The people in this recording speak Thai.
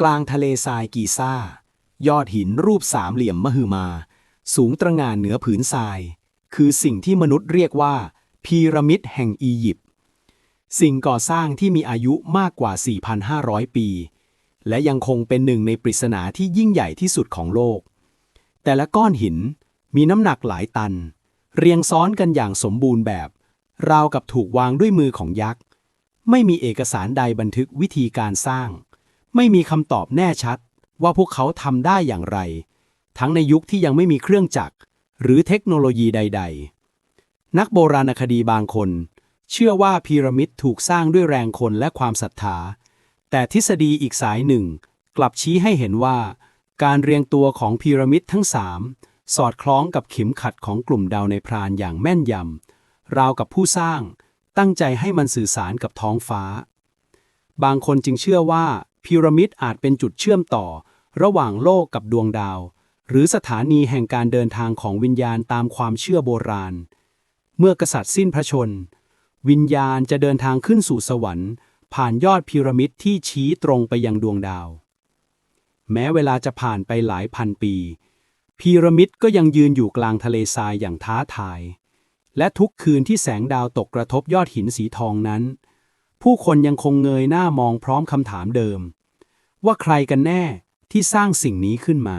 กลางทะเลทรายกีซ่า ยอดหินรูปสามเหลี่ยมมหึมา สูงตระหง่านเหนือผืนทราย คือสิ่งที่มนุษย์เรียกว่า พีระมิดแห่งอียิปต์สิ่งก่อสร้างที่มีอายุมากกว่า 4,500 ปี และยังคงเป็นหนึ่งในปริศนาที่ยิ่งใหญ่ที่สุดของโลก แต่ละก้อนหินมีน้ำหนักหลายตัน เรียงซ้อนกันอย่างสมบูรณ์แบบ ราวกับถูกวางด้วยมือของยักษ์ ไม่มีเอกสารใดบันทึกวิธีการสร้าง ไม่มีคำตอบแน่ชัด ว่าพวกเขาทำได้อย่างไร ทั้งในยุคที่ยังไม่มีเครื่องจักร หรือเทคโนโลยีใด ๆ นักโบราณคดีบางคน เชื่อว่าพีระมิดถูกสร้างด้วยแรงคนและความศรัทธา แต่ทฤษฎีอีกสายหนึ่ง กลับชี้ให้เห็นว่า การเรียงตัวของพีระมิดทั้งสามสอดคล้องกับเข็มขัดของกลุ่มดาวในพรานอย่างแม่นยำ ราวกับผู้สร้าง ตั้งใจให้มันสื่อสารกับท้องฟ้า บางคนจึงเชื่อว่า พีระมิดอาจเป็นจุดเชื่อมต่อ ระหว่างโลกกับดวงดาว หรือสถานีแห่งการเดินทางของวิญญาณตามความเชื่อโบราณ เมื่อกษัตริย์สิ้นพระชน วิญญาณจะเดินทางขึ้นสู่สวรรค์ ผ่านยอดพีระมิดที่ชี้ตรงไปยังดวงดาว แม้เวลาจะผ่านไปหลายพันปี พีระมิดก็ยังยืนอยู่กลางทะเลทรายอย่างท้าทาย และทุกคืนที่แสงดาวตกกระทบยอดหินสีทองนั้นผู้คนยังคงเงยหน้ามองพร้อมคำถามเดิม ว่าใครกันแน่ที่สร้างสิ่งนี้ขึ้นมา